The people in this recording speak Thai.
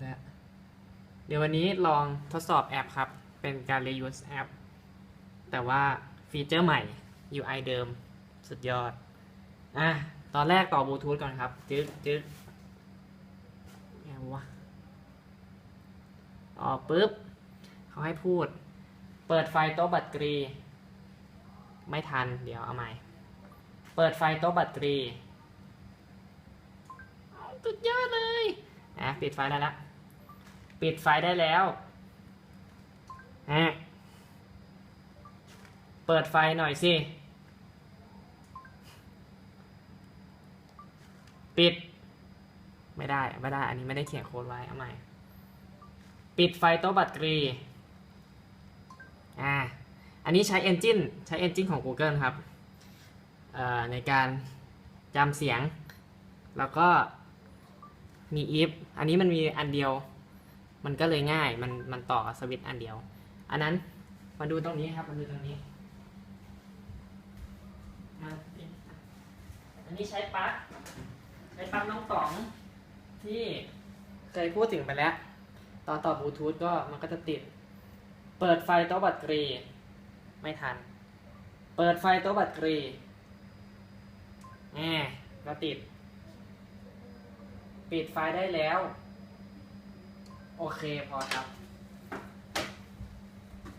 แล้วเดี๋ยววันนี้ลองทดสอบแอปครับ เป็นการ reuse แอป แต่ว่าฟีเจอร์ใหม่ UI เดิมสุดยอด อะ ตอนแรกต่อบลูทูธก่อนครับ จึ๊กจึ๊กไงวะต่อปุ๊บ เขาให้พูด เปิดไฟโต๊ะบัตรกรี ไม่ทัน เดี๋ยวเอาใหม่ เปิดไฟโต๊ะบัตรกรีสุดยอดเลย อะ ปิดไฟได้แล้ว ปิดไฟได้แล้วฮะเปิดไฟหน่อยสิ ปิด ไม่ได้ ไม่ได้ อันนี้ไม่ได้เขียนโค้ดไว้ เอาใหม่ ปิดไฟโต๊ะบัตรกรี อ่า อันนี้ใช้ Engine ใช้ Engine ของ Google ครับเอ่อในการจำเสียง แล้วก็มี if อันนี้มันมีอันเดียว มันก็เลยง่าย มันมันต่อสวิตช์อันเดียว อันนั้นมาดูตรงนี้ครับ มาดูตรงนี้มาอันนี้ใช้ปลั๊กใช้ปลั๊กน้องต๋อง ที่เคยพูดถึงไปแล้ว ตอนต่อบลูทูธก็มันก็จะติด เปิดไฟโต๊ะบัตรกรี ไม่ทัน เปิดไฟโต๊ะบัตรกรีแหมก็ติด ปิดไฟได้แล้ว โอเคพอครับ